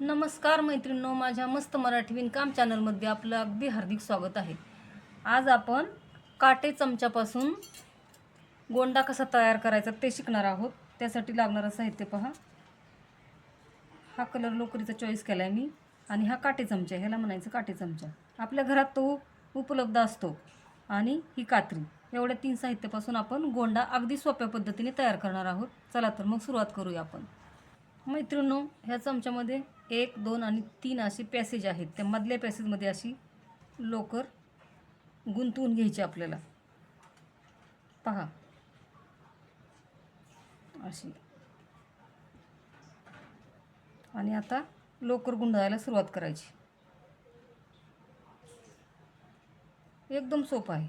नमस्कार मैत्रिणींनो माझ्या मस्त मराठी विणकाम चॅनलमध्ये आपलं अगदी हार्दिक स्वागत आहे. आज आपण काटे चमच्यापासून गोंडा कसा तयार करायचा ते शिकणार आहोत. त्यासाठी लागणारं साहित्य पहा. हा कलर लोकरीचा चॉईस केला आहे मी आणि हा काटे चमचा ह्याला म्हणायचं काटे चमचा. आपल्या घरात तो उपलब्ध असतो आणि ही कात्री. एवढ्या तीन साहित्यापासून आपण गोंडा अगदी सोप्या पद्धतीने तयार करणार आहोत. चला तर मग सुरुवात करूया आपण. मैत्रिणो ह्या चमच्यामध्ये एक दोन आणि तीन असे पॅसेज आहेत. त्या मधल्या पॅसेजमध्ये अशी लोकर गुंतवून घ्यायची आपल्याला. पहा. अशी. आणि आता लोकर गुंडाळायला सुरुवात करायची. एकदम सोपं आहे.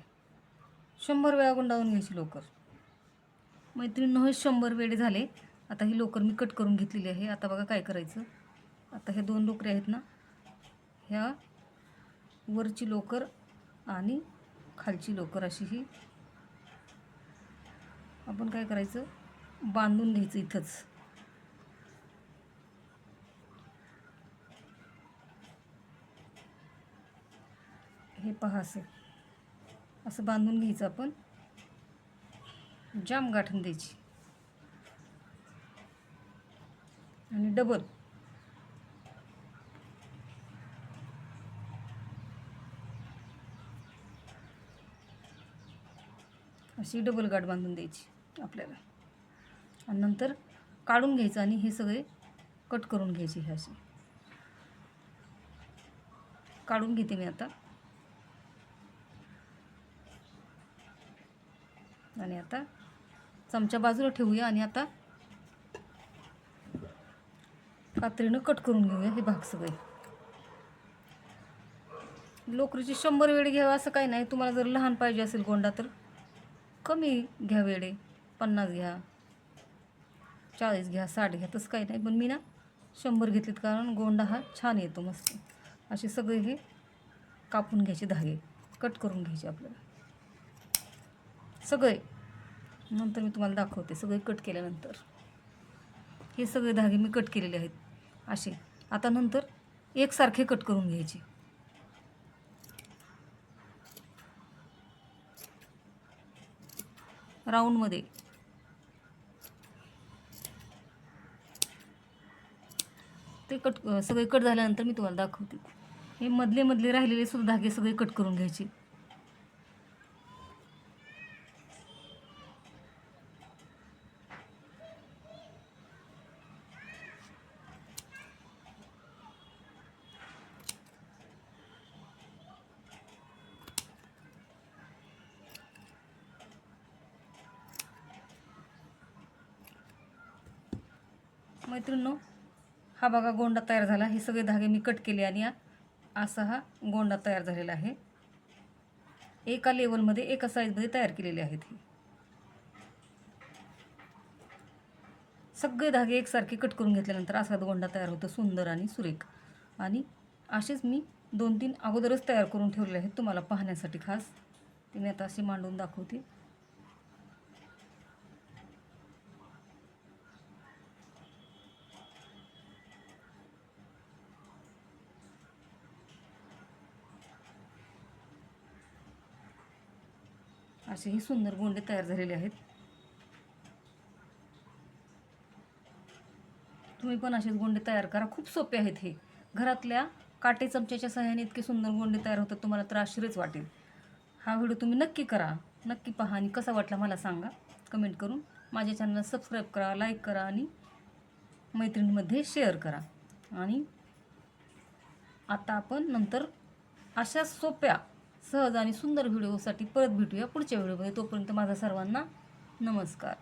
शंभर वेळा गुंडाळून घ्यायची लोकर. मैत्रिणीनं हे शंभर वेळे झाले. आता ही लोकर मी कट करून घेतलेली आहे. आता बघा काय करायचं. आता हे दोन डोकरे आहेत ना ह्या वरची लोकर आणि खालची लोकर अशी ही. आपण काय करायचं? बांधून घ्यायचं इथंच. हे पहा असं. असं बांधून घ्यायचं आपण. जाम गाठण द्यायची. आणि डबल अशी डबल गाठ बांधून द्यायची आपल्याला. आणि नंतर काढून घ्यायचं आणि हे सगळे कट करून घ्यायचे हे असे. काढून घेते मी आता. आणि आता चमचा बाजूला ठेवूया आणि आता कात्रीनं कट करून घेऊया हे भाग सगळे. लोकरीची शंभर वेळ घ्यावा असं काही नाही. तुम्हाला जर लहान पाहिजे असेल गोंडा तर कमी घ्या वेळे पन्नास घ्या चाळीस घ्या साठ घ्या तसं काही नाही. पण मी ना शंभर घेतलीत कारण गोंडा हा छान येतो मस्त. असे सगळे हे कापून घ्यायचे धागे कट करून घ्यायचे आपल्याला. सगळे. नंतर मी तुम्हाला दाखवते सगळे कट केल्यानंतर. हे सगळे धागे मी कट केलेले आहेत. असे. आता नंतर एकसारखे कट करून घ्यायचे. राऊंडमध्ये. ते कट सगळे कट झाल्यानंतर मी तुम्हाला दाखवते. हे मधले मधले राहिलेले सुद्धा धागे सगळे कट करून घ्यायचे. मैत्रिणींनो हा बघा गोंडा तयार झाला. हे सगळे धागे मी कट केले आणि असा हा गोंडा तयार झालेला आहे. एका लेवलमध्ये एका साईजमध्ये तयार केलेले आहेत हे. सगळे धागे एकसारखे कट करून घेतल्यानंतर असा गोंडा तयार होतो सुंदर आणि सुरेख. आणि असेच मी दोन तीन अगोदरच तयार करून ठेवलेले आहेत तुम्हाला पाहण्यासाठी खास. ते मी आता असे मांडून दाखवते. असेही सुंदर गोंडे तयार झालेले आहेत. तुम्ही पण असेच गोंडे तयार करा. खूप सोपे आहेत हे. घरातल्या काटे चमच्याच्या सहाय्याने इतके सुंदर गोंडे तयार होतात तुम्हाला तर आश्चर्यच वाटेल. हा व्हिडिओ तुम्ही नक्की करा. नक्की पहा आणि कसा वाटला मला सांगा. कमेंट करून माझ्या चॅनलला सबस्क्राईब करा लाईक करा आणि मैत्रिणीमध्ये शेअर करा. आणि आता आपण नंतर अशा सोप्या सहज आणि सुंदर व्हिडिओसाठी परत भेटूया पुढच्या व्हिडिओमध्ये. तोपर्यंत माझा सर्वांना नमस्कार.